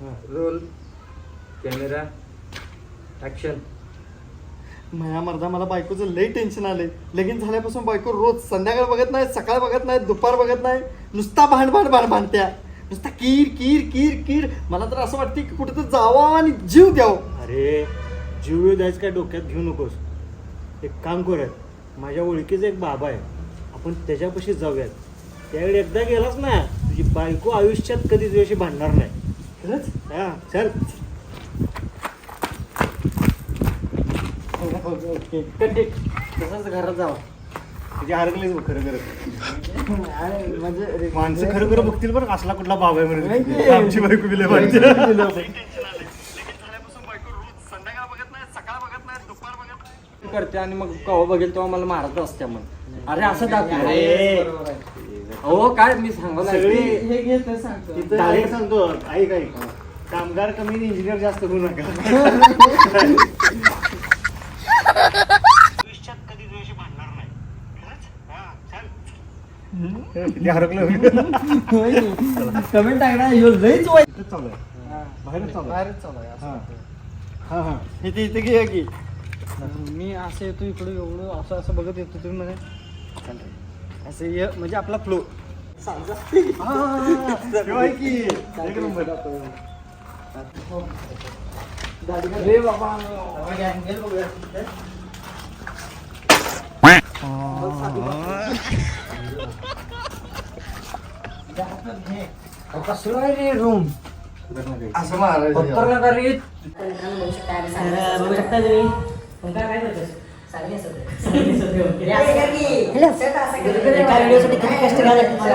Roll camera action माझ्या मर्दा मला बायकोचं लई टेन्शन आलंय. लगीन झाल्यापासून बायको रोज संध्याकाळ बघत नाही सकाळ बघत नाही दुपार बघत नाही. नुसता भांड भांड भांड भांडत्या नुसता कीर कीर कीर कीर. मला तर असं वाटतं की कुठं तर जावं आणि जीव द्यावं. अरे जीव द्यायचं काय? डोक्यात घेऊ नकोस. एक काम करूयात माझ्या ओळखीचा एक बाबा आहे. आपण त्याच्यापाशी जाऊयात. त्यावेळी एकदा गेलास ना तुझी बायको आयुष्यात कधी तुझ्याशी भांडणार नाही. खरंच हा चल ओके कंटिक तसंच घरात जावं. तुझी हरकलीच बघ खरं म्हणजे माणसं खरं खरं बघतील बरं असला कुठला बाबा आहे नाही. म्हणून आमची बायको बिले पाहिजे करते आणि मग कवा बघेल तेव्हा मला मारत असते मग अरे असं दाखव. अरे. हो काय मी सांगू सगळी- हे घे ते सांगतो डायरेक्ट सांगतो ऐक ऐक. कामगार कमी इंजिनियर जास्त होऊ नका. आयुष्यात कधी तुझ्याशी भांडणार नाही. खरंच? हा, चल. किती हरकलं. कमेंट टाकणार ह्यो लईच वाईट. इथंच चालू आहे. बाहेरच चालू आहे. बाहेरच चालू आहे असं हा. होतं. हा हा. इथे इथे घे की मी असं येतो इकडे एवढं असं असं बघत येतो तुम्ही म्हणे. असं ये म्हणजे आपला फ्लो ठेवा की एक नंबर रे बाबा अँगल बघूया कसं आहे रे रूम असं मारायचं पत्तर का रे मित्रांनो बघू शकता आम्ही साडी- बघू शकता तुम्ही ओंकार काय डायरेक्ट साडी नेसवतोय. हे असं- एका व्हिडिओसाठी किती कष्ट घ्यावे लागतात बघा.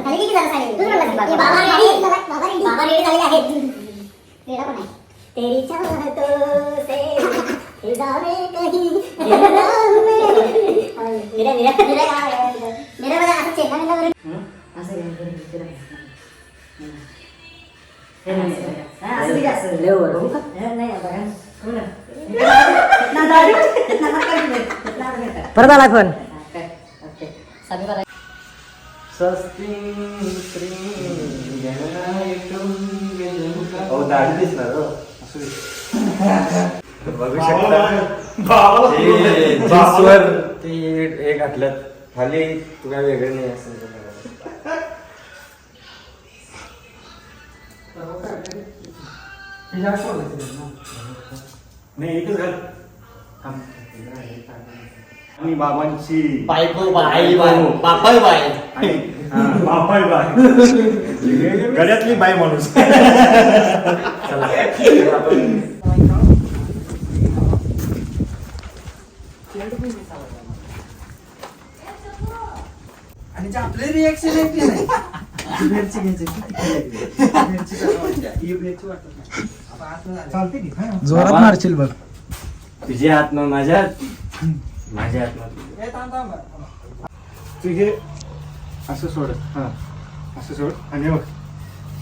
ना, डायरेक्ट आपण त्या माणसातनं बाईक सुरत चव्हाण म्हणतोस नाही शब्द करायला ए ते नको रे आपण घेतल्यावर होते तेरी चाहतों से जाने कहीं मेरा मेरा मेरा मेरा बघा असं चेहरा मेरा बरं असं घे, घे, घे, घे. नाही, नाही. असं घे, असं. लय वर. नाही, बघा. ना. ना, दाढी. ना, ना, काय नाही. ना, ना, नाही. परत आला पण हा, काय? ओके. सामी बघा. हो दाढी दिसणार हो बघू भावाला ते जीन्सवर ते हे घातल्यात खाली तू काय वेगळं नाही असं नाही एकच घाल थांब. आणि बाबांची बायको बाई बाई. बापाय बाई. आणि हा, बापाय बाय गड्यातली बाय माणूस. आणि जे आपले रिएक्शन ते नाही. बाहेरची घ्यायची. वाटत? नाही. आता. चालते की? हा. जोरात मारशील बघ. तुझ्या हात ना माझ्या हात माझ्या हात ना हे असं सोड. हा असं सोड. आणि हे बघ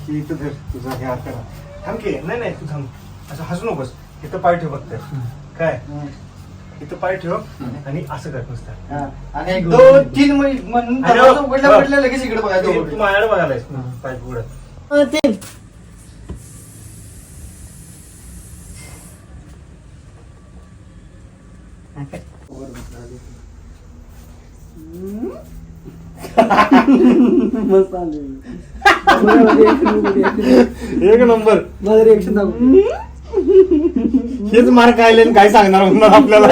ही इथं धर तुझा हे हात करा थांब की नाही नाही तू थांब. असं हसू नकोस. इथं पाय ठेव फक्त. काय? इथं पाय ठेव आणि असं कर नुसतं हा. आणि एक दोन तीन महिने म्हणून आणि दरवाजा बघ, उघडल्या बघ. उघडल्या लगेच इकडे बघायचं तू. माझ्याकडे बघायलायस पाय उघडत मस्त एक नंबर. माझं रिएक्शन हेच मार्क आले आणि काय सांगणार म्हणणार आपल्याला?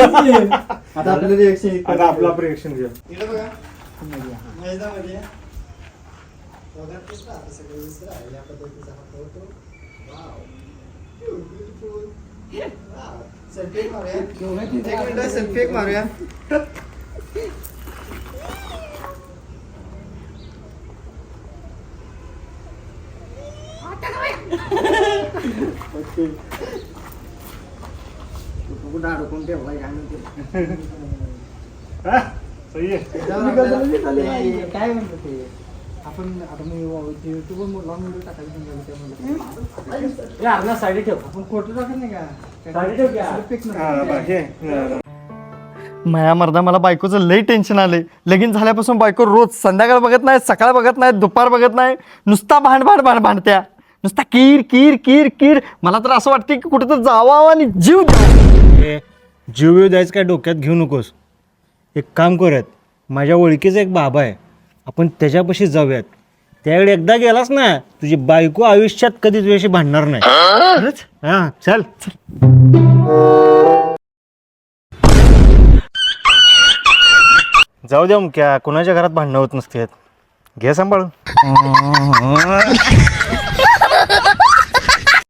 आता आपलं रिएक्शन आता आपला रिएक्शन घ्या सगळं दिसतं आहे. या पद्धतीचा हा photo. Wow. Beautiful. Wow. Selfie एक मारूया. एक मिनिटं, selfie एक मारूया कुठं अडकून ठेवलाय काय माहिती. हा? सही आहे. काय म्हणतो ते आपण आता मी युट्यूबवर लॉंग व्हिडिओ टाकायचं साडी ठेव. आपण फोटो टाकत नाही का? साडी ठेव. माया मर्दा मला बायकोचं लई टेन्शन आलंय. लगीन झाल्यापासून बायको रोज संध्याकाळ बघत नाही सकाळ बघत नाही दुपार बघत नाही. नुसता भांड भांड भांड भांडत्या. नुसता कीर कीर कीर कीर. मला तर असं वाटतं की कुठं तर जावं आणि जीव द्यावा हे, जीव द्यायचं काय डोक्यात घेऊ नकोस. एक काम करूयात माझ्या ओळखीचा एक बाबा आहे. आपण त्याच्यापाशी जाऊयात. त्यावेळी एकदा गेलास ना तुझी बायको आयुष्यात कधी तुझ्याशी भांडणार नाही. खरंच? हा चल. जाऊ द्या क्या कुणाच्या घरात भांडणं होत नसतात. घे सांभाळून.